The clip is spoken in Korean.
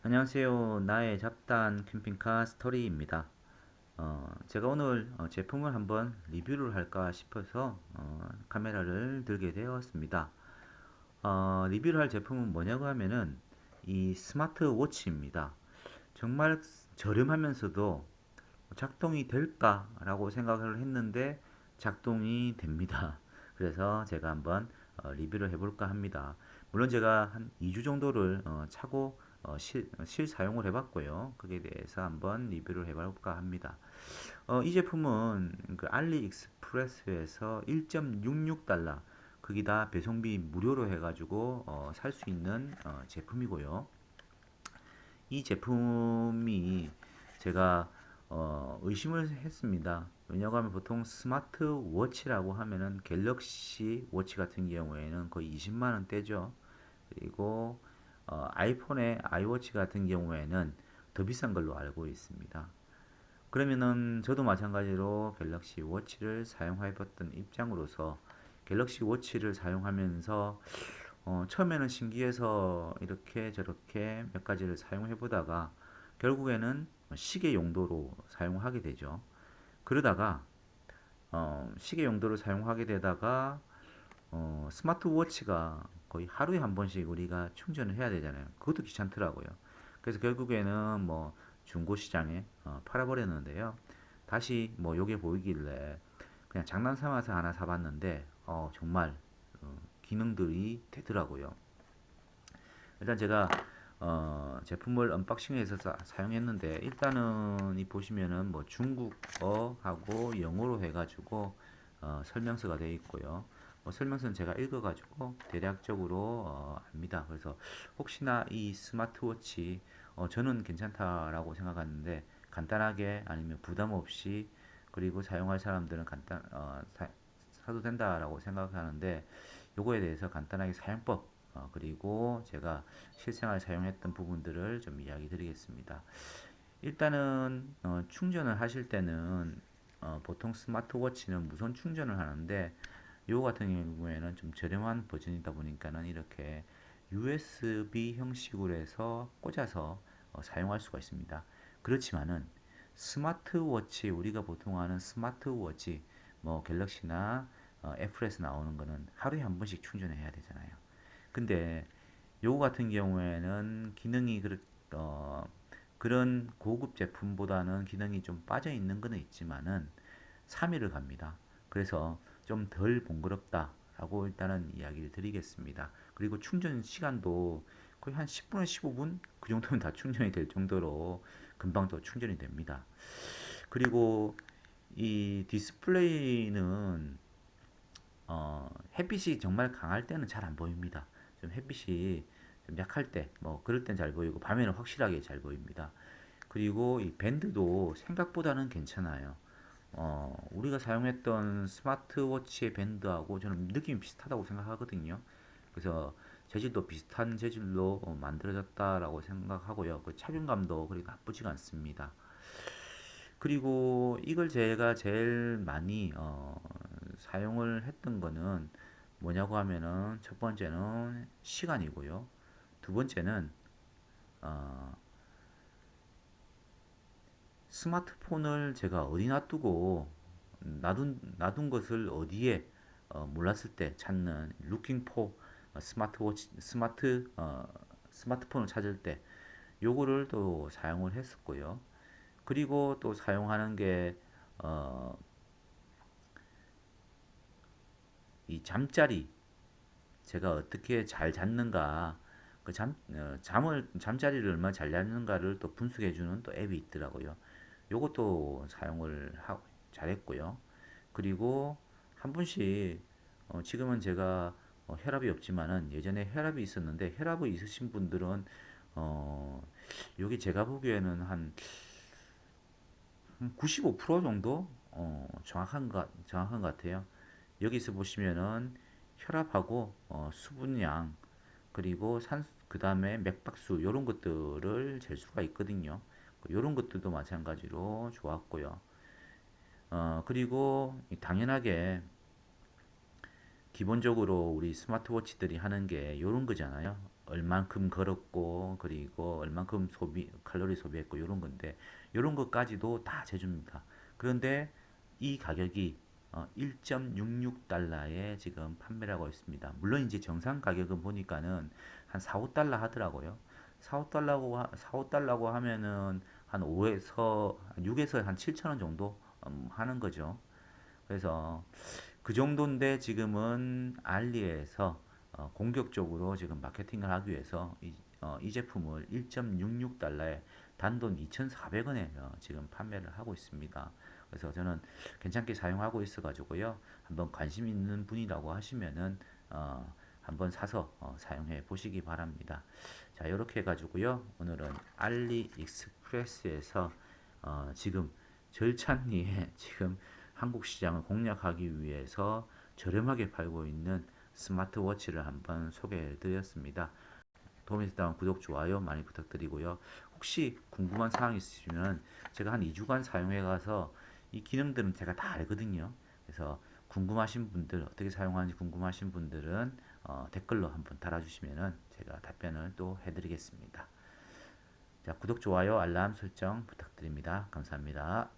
안녕하세요. 나의 잡다한 캠핑카 스토리입니다. 어, 제가 오늘 어, 제품을 한번 리뷰를 할까 싶어서 어, 카메라를 들게 되었습니다. 어, 리뷰를 할 제품은 뭐냐고 하면은 이 스마트워치입니다. 정말 저렴하면서도 작동이 될까라고 생각을 했는데 작동이 됩니다. 그래서 제가 한번 어, 리뷰를 해볼까 합니다. 물론 제가 한 2주 정도를 어, 차고 어, 실, 실 사용을 해봤고요. 그에 대해서 한번 리뷰를 해볼까 합니다. 어, 이 제품은 그 알리익스프레스에서 1.66달러 거기다 배송비 무료로 해가지고 어, 살 수 있는 어, 제품이고요. 이 제품이 제가 어, 의심을 했습니다. 왜냐고 하면 보통 스마트워치라고 하면은 갤럭시 워치 같은 경우에는 거의 20만 원대죠. 그리고 어, 아이폰의 아이워치 같은 경우에는 더 비싼 걸로 알고 있습니다. 그러면은 저도 마찬가지로 갤럭시 워치를 사용해봤던 입장으로서 갤럭시 워치를 사용하면서 어, 처음에는 신기해서 이렇게 저렇게 몇 가지를 사용해 보다가 결국에는 시계 용도로 사용하게 되죠. 그러다가 어, 시계 용도로 사용하게 되다가 어, 스마트워치가 거의 하루에 한 번씩 우리가 충전을 해야 되잖아요. 그것도 귀찮더라고요. 그래서 결국에는 뭐 중고 시장에 어, 팔아버렸는데요. 다시 뭐 요게 보이길래 그냥 장난 삼아서 하나 사봤는데 어, 정말 어, 기능들이 되더라고요. 일단 제가 어, 제품을 언박싱해서 사, 용했는데 일단은 이 보시면은 뭐 중국어하고 영어로 해가지고 어, 설명서가 되어 있고요. 뭐 설명서는 제가 읽어가지고 대략적으로 어, 압니다. 그래서 혹시나 이 스마트워치 어, 저는 괜찮다라고 생각하는데 간단하게 아니면 부담 없이 그리고 사용할 사람들은 간단 어, 사, 사도 된다라고 생각하는데 요거에 대해서 간단하게 사용법 어, 그리고 제가 실생활 사용했던 부분들을 좀 이야기 드리겠습니다. 일단은 어, 충전을 하실 때는 어, 보통 스마트워치는 무선 충전을 하는데 요 같은 경우에는 좀 저렴한 버전이다 보니까는 이렇게 USB 형식으로 해서 꽂아서 어, 사용할 수가 있습니다. 그렇지만은 스마트워치 우리가 보통 하는 스마트워치 뭐 갤럭시나 어, 애플에서 나오는 거는 하루에 한 번씩 충전해야 되잖아요. 근데 요거 같은 경우에는 기능이 그, 어, 그런 고급 제품보다는 기능이 좀 빠져 있는 거는 있지만은 3일을 갑니다. 그래서 좀 덜 번거롭다 라고 일단은 이야기를 드리겠습니다. 그리고 충전 시간도 거의 한 10분에서 15분 그 정도면 다 충전이 될 정도로 금방 또 충전이 됩니다. 그리고 이 디스플레이는 어, 햇빛이 정말 강할 때는 잘 안 보입니다. 좀 햇빛이 좀 약할 때, 뭐 그럴 땐 잘 보이고 밤에는 확실하게 잘 보입니다. 그리고 이 밴드도 생각보다는 괜찮아요. 어, 우리가 사용했던 스마트워치의 밴드하고 저는 느낌이 비슷하다고 생각하거든요. 그래서 재질도 비슷한 재질로 어, 만들어졌다라고 생각하고요. 그 착용감도 그리 나쁘지가 않습니다. 그리고 이걸 제가 제일 많이 어, 사용을 했던 거는 뭐냐고 하면은 첫 번째는 시간이고요. 두 번째는 어, 스마트폰을 제가 어디 놔두고 놔둔, 놔둔 것을 어디에 어, 몰랐을 때 찾는 looking for 스마트워치 스마트 어, 스마트폰을 찾을 때 요거를 또 사용을 했었고요. 그리고 또 사용하는 게 어, 이 잠자리 제가 어떻게 잘 잤는가 그 잠, 어, 잠을 잠자리를 얼마나 잘 잤는가를 또 분석해 주는 또 앱이 있더라고요. 요것도 사용을 하, 잘했고요. 그리고 한 분씩 어, 지금은 제가 어, 혈압이 없지만은 예전에 혈압이 있었는데 혈압이 있으신 분들은 어, 여기 제가 보기에는 한 95% 정도 어, 정확한 것 정확한 것 같아요. 여기서 보시면은 혈압하고 어, 수분량 그리고 산 그 다음에 맥박수 이런 것들을 잴 수가 있거든요. 이런 것들도 마찬가지로 좋았고요. 어, 그리고 당연하게 기본적으로 우리 스마트워치들이 하는 게 이런 거잖아요. 얼만큼 걸었고 그리고 얼만큼 소비 칼로리 소비했고 이런 건데 이런 것까지도 다 재줍니다. 그런데 이 가격이 1.66달러에 지금 판매를 하고 있습니다. 물론 이제 정상 가격은 보니까는 한 4, 5달러 하더라고요. 4, 5달러고 4, 5달러고 하면은 한 5에서 6에서 한 7천 원 정도 음, 하는 거죠. 그래서 그 정도인데 지금은 알리에서 어, 공격적으로 지금 마케팅을 하기 위해서 이, 어, 이 제품을 1.66달러에 단돈 2,400원에 어, 지금 판매를 하고 있습니다. 그래서 저는 괜찮게 사용하고 있어 가지고요. 한번 관심 있는 분이라고 하시면은 어, 한번 사서 어, 사용해 보시기 바랍니다. 자, 이렇게 해 가지고요. 오늘은 알리익스프레스에서 어, 지금 절찬리에 지금 한국 시장을 공략하기 위해서 저렴하게 팔고 있는 스마트워치를 한번 소개해 드렸습니다. 도움이 됐다면 구독, 좋아요 많이 부탁드리고요. 혹시 궁금한 사항 있으시면 제가 한 2주간 사용해 가서 이 기능들은 제가 다 알거든요. 그래서 궁금하신 분들 어떻게 사용하는지 궁금하신 분들은 어, 댓글로 한번 달아주시면 제가 답변을 또 해드리겠습니다. 자, 구독, 좋아요, 알람 설정 부탁드립니다. 감사합니다.